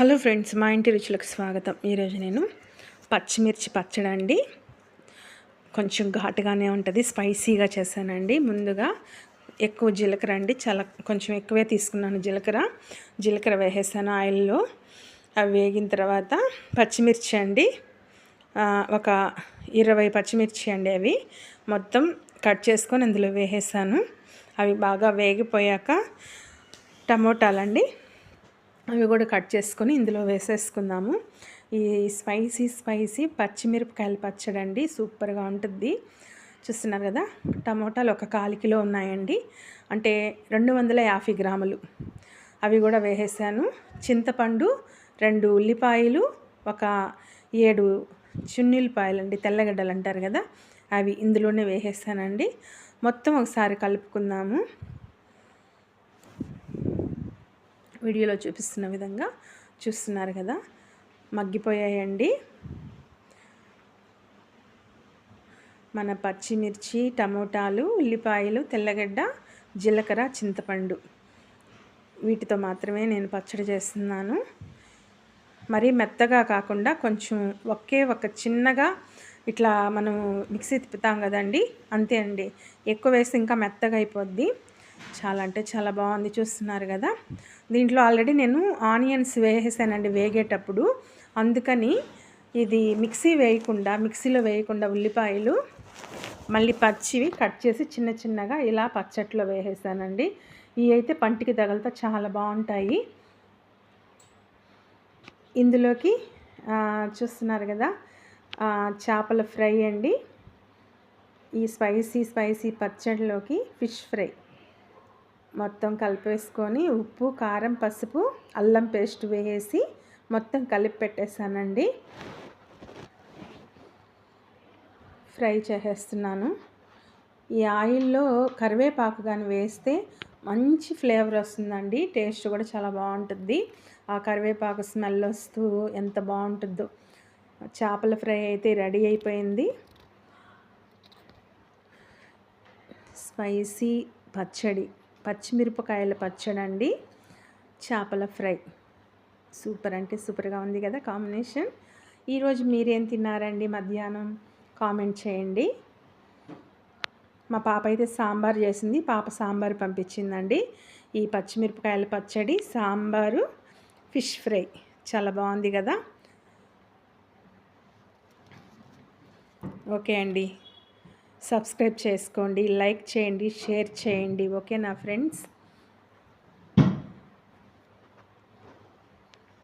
Hello friends మా ఇంటి రుచులకు స్వాగతం. ఈరోజు నేను పచ్చిమిర్చి పచ్చడి అండి. కొంచెం ఘాటుగానే ఉంటుంది స్పైసీగా చేశానండి. ముందుగా ఎక్కువ జీలకర్ర అండి. చాలా కొంచెం ఎక్కువే తీసుకున్నాను జీలకర్ర. జీలకర్ర వేసేసాను ఆయిల్లో. అవి వేగిన తర్వాత పచ్చిమిర్చి అండి. ఒక ఇరవై పచ్చిమిర్చి అండి అవి. మొత్తం కట్ చేసుకొని అందులో వేసేసాను. అవి బాగా వేగిపోయాక టమోటాలండి. అవి కూడా కట్ చేసుకొని ఇందులో వేసేసుకుందాము. ఈ స్పైసీ స్పైసీ పచ్చిమిరపకాయలు పచ్చడి అండి. సూపర్గా ఉంటుంది. చూస్తున్నారు కదా టమోటాలు ఒక కాలు కిలో ఉన్నాయండి. అంటే రెండు వందల యాభై గ్రాములు. అవి కూడా వేసేసాను. చింతపండు రెండు ఉల్లిపాయలు ఒక ఏడు చున్నిల్లిపాయలు అండి తెల్లగడ్డలు అంటారు కదా అవి ఇందులోనే వేసేసానండి. మొత్తం ఒకసారి కలుపుకుందాము. వీడియోలో చూపిస్తున్న విధంగా చూస్తున్నారు కదా. మగ్గిపోయాయండి. మన పచ్చిమిర్చి టమోటాలు ఉల్లిపాయలు తెల్లగడ్డ జీలకర్ర చింతపండు వీటితో మాత్రమే నేను పచ్చడి చేస్తున్నాను. మరీ మెత్తగా కాకుండా కొంచెం ఒకే ఒక చిన్నగా ఇట్లా మనం మిక్సీ తిప్పుతాం కదండి. అంతే అండి. ఎక్కువ వేస్తే ఇంకా మెత్తగా అయిపోద్ది. చాలా అంటే చాలా బాగుంది చూస్తున్నారు కదా. దీంట్లో ఆల్రెడీ నేను ఆనియన్స్ వేసేసానండి వేగేటప్పుడు. అందుకని ఇది మిక్సీ వేయకుండా మిక్సీలో వేయకుండా ఉల్లిపాయలు మళ్ళీ పచ్చివి కట్ చేసి చిన్న చిన్నగా ఇలా పచ్చట్లో వేసేసానండి. ఇవి అయితే పంటికి తగలతో చాలా బాగుంటాయి. ఇందులోకి చూస్తున్నారు కదా చేపల ఫ్రై అండి. ఈ స్పైసీ స్పైసీ పచ్చడిలోకి ఫిష్ ఫ్రై. మొత్తం కలిపేసుకొని ఉప్పు కారం పసుపు అల్లం పేస్ట్ వేసి మొత్తం కలిపి పెట్టేసానండి. ఫ్రై చేసేస్తున్నాను. ఈ ఆయిల్లో కరివేపాకు కానీ వేస్తే మంచి ఫ్లేవర్ వస్తుందండి. టేస్ట్ కూడా చాలా బాగుంటుంది. ఆ కరివేపాకు స్మెల్ వస్తూ ఎంత బాగుంటుందో. చేపల ఫ్రై అయితే రెడీ అయిపోయింది. స్పైసీ పచ్చడి. పచ్చిమిరపకాయల పచ్చడి అండి చేపల ఫ్రై. సూపర్ అంటే సూపర్గా ఉంది కదా కాంబినేషన్. ఈరోజు మీరేం తిన్నారండి మధ్యాహ్నం? కామెంట్ చేయండి. మా పాప అయితే సాంబార్ చేసింది. పాప సాంబార్ పంపించిందండి. ఈ పచ్చిమిరపకాయల పచ్చడి సాంబారు ఫిష్ ఫ్రై. చాలా బాగుంది కదా? ఓకే అండి. సబ్స్క్రైబ్ చేసుకోండి లైక్ చేయండి షేర్ చేయండి. ఓకే నా ఫ్రెండ్స్?